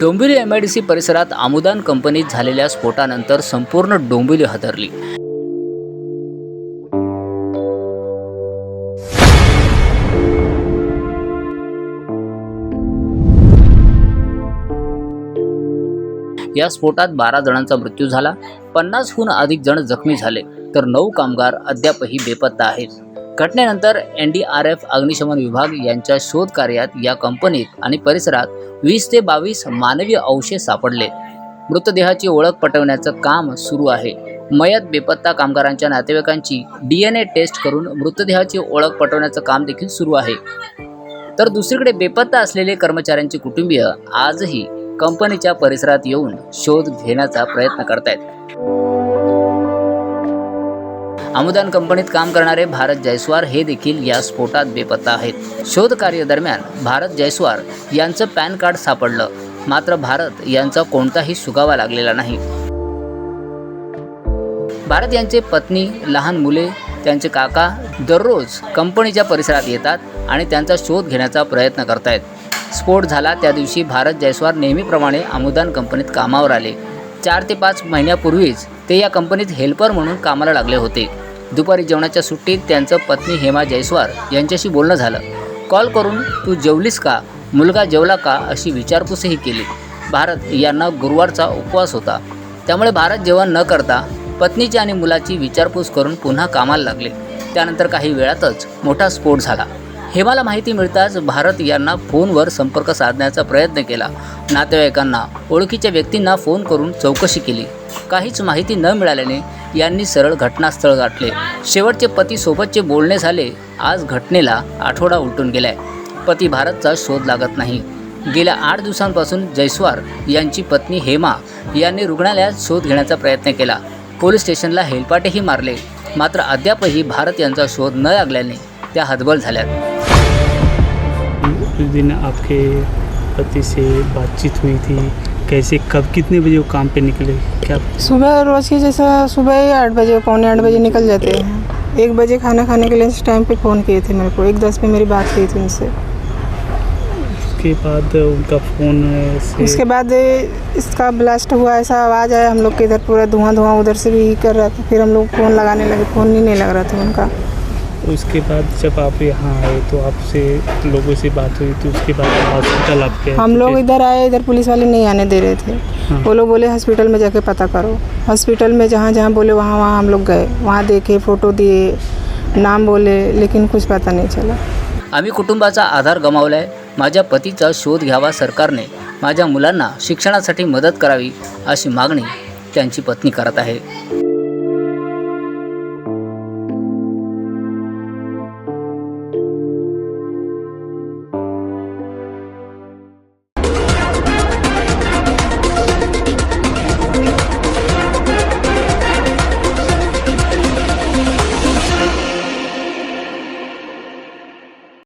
Dombivli M I D C परिसरात आमुदान कंपनीत झालेल्या स्फोटानंतर संपूर्ण डोंबिवली हादरली. या स्फोटात बारा जणांचा मृत्यू झाला पन्नासहून अधिक जण जखमी झाले तर नऊ कामगार अद्यापही बेपत्ता आहेत. घटनेनंतर एन डी आर एफ अग्निशमन विभाग यांच्या शोध कार्यात या कंपनीत आणि परिसरात वीस ते बावीस मानवी अवशेष सापडले. मृतदेहाची ओळख पटवण्याचं काम सुरू आहे. मयत बेपत्ता कामगारांच्या नातेवाईकांची डी एन ए टेस्ट करून मृतदेहाची ओळख पटवण्याचं काम देखील सुरू आहे. तर दुसरीकडे बेपत्ता असलेले कर्मचाऱ्यांचे कुटुंबीय आजही कंपनीच्या परिसरात येऊन शोध घेण्याचा प्रयत्न करतायत. आमुदान कंपनीत काम करणारे भारत जयस्वार हे देखील या स्फोटात बेपत्ता आहेत. शोध कार्य दरम्यान भारत जयस्वार यांचं पॅन कार्ड सापडलं. मात्र भारत यांचा कोणताही सुगावा लागलेला नाही. भारत यांचे पत्नी लहान मुले त्यांचे काका दररोज कंपनीच्या परिसरात येतात आणि त्यांचा शोध घेण्याचा प्रयत्न करतायत. स्फोट झाला त्या दिवशी भारत जयस्वार नेहमीप्रमाणे आमुदान कंपनीत कामावर आले. चार ते पाच महिन्यापूर्वीच ते या कंपनीत हेल्पर म्हणून कामाला लागले होते. दुपारी जेवणाच्या सुट्टीत त्यांचं पत्नी हेमा जयस्वार यांच्याशी बोलणं झालं. कॉल करून तू जेवलीस का? मुलगा जेवला का? अशी विचारपूसही केली. भारत यांना गुरुवारचा उपवास होता. त्यामुळे भारत जेवण न करता पत्नीची आणि मुलाची विचारपूस करून पुन्हा कामाला लागले. त्यानंतर काही वेळातच मोठा स्फोट झाला. हेमाला माहिती मिळताच भारत यांना फोनवर संपर्क साधण्याचा प्रयत्न केला. नातेवाईकांना ओळखीच्या व्यक्तींना फोन करून चौकशी केली. काहीच माहिती न मिळाल्याने यांनी सरळ घटनास्थळ गाठले. शेवटचे पती सोबतचे बोलणे झाले. आज घटनेला आठवडा उलटून गेलाय. पती भारतचा शोध लागत नाही. गेल्या आठ दिवसांपासून जयस्वार यांची पत्नी हेमा यांनी रुग्णालयात शोध घेण्याचा प्रयत्न केला. पोलीस स्टेशनला हेलपाटेही मारले. मात्र अद्यापही भारत यांचा शोध न लागल्याने त्या हतबल झाल्यात. उस दिन आपके पति से बातचीत हुई थी? कैसे कब कितने बजे वो काम पे निकले? क्या? सुबह रोज़ की जैसा सुबह ही आठ बजे पौने आठ बजे निकल जाते हैं। एक बजे खाना खाने के लिए इस टाइम पे फ़ोन किए थे मेरे को। एक दस पे मेरी बात हुई थी उनसे। उसके बाद उनका फ़ोन से उसके बाद इसका ब्लास्ट हुआ ऐसा आवाज़ आया हम लोग के इधर पूरा धुआँ धुआँ उधर से भी कर रहा था। फिर हम लोग फ़ोन लगाने लगे। फ़ोन ही नहीं लग रहा था उनका। उसके बाद जब आप यहाँ आए तो आपसे लोगों से बात हुई तो उसके बाद हॉस्पिटल आप गए? हम लोग इधर आए इधर पुलिस वाले नहीं आने दे रहे थे। हाँ। वो लोग बोले हॉस्पिटल में जाके पता करो। हॉस्पिटल में जहाँ जहाँ बोले वहाँ वहाँ हम लोग गए। वहाँ देखे फ़ोटो दिए नाम बोले लेकिन कुछ पता नहीं चला। आम्ही कुटुंबाचा आधार गमावलाय. माझ्या पतीचा शोध घ्यावा सरकारने. माझ्या मुलांना शिक्षणासाठी मदत करावी अशी मागणी त्यांची पत्नी करत आहे.